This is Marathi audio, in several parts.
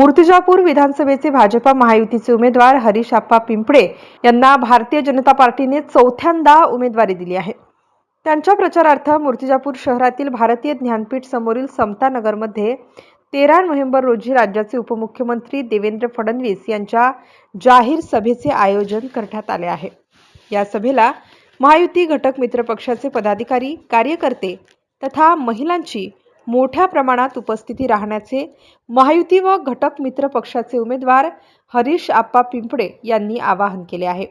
मूर्तिजापूर विधानसभेचे भाजपा महायुतीचे उमेदवार हरीश आप्पा पिंपळे यांना भारतीय जनता पार्टीने चौथ्यांदा उमेदवारी दिली आहे. त्यांच्या प्रचारार्थ मूर्तिजापूर शहरातील भारतीय ज्ञानपीठ समोरील समता नगरमध्ये तेरा नोव्हेंबर रोजी राज्याचे उपमुख्यमंत्री देवेंद्र फडणवीस यांच्या जाहीर सभेचे आयोजन करण्यात आले आहे. या सभेला महायुती घटक मित्र पक्षाचे पदाधिकारी कार्यकर्ते तथा महिलांची मोठ्या प्रमाणात उपस्थिती राहण्याचे महायुती व घटक मित्र पक्षाचे उमेदवार हरीश आप्पा पिंपळे यांनी आवाहन केले आहे.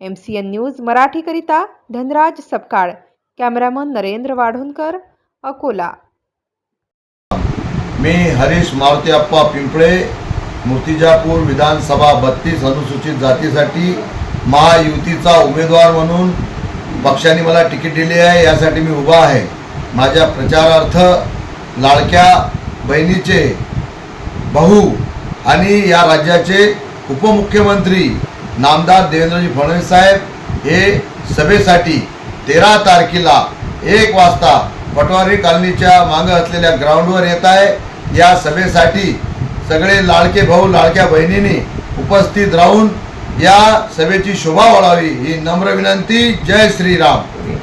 एम सी एन न्यूज मराठीकरिता धनराज सपकाळ कॅमेरामन नरेंद्र वाढोणकर अकोला. मी हरीश मारुती आप्पा पिंपळे मूर्तिजापूर विधानसभा बत्तीस अनुसूचित जातीसाठी महायुतीचा उमेदवार म्हणून पक्षाने मला तिकीट दिले आहे यासाठी मी उभा आहे. माझ्या प्रचारार्थ लाडक्या बहिणीचे भाऊ आणि या राज्याचे उपमुख्यमंत्री नामदार देवेंद्रजी फडणवीस साहेब हे सभेसाठी तेरा तारखेला एक वाजता पटवारी कॉलनीच्या मागं असलेल्या ग्राउंडवर येत आहे. या सभेसाठी सगळे लाडके भाऊ लाडक्या बहिणींनी उपस्थित राहून या सभेची शोभा वाढावी ही नम्र विनंती. जय श्रीराम.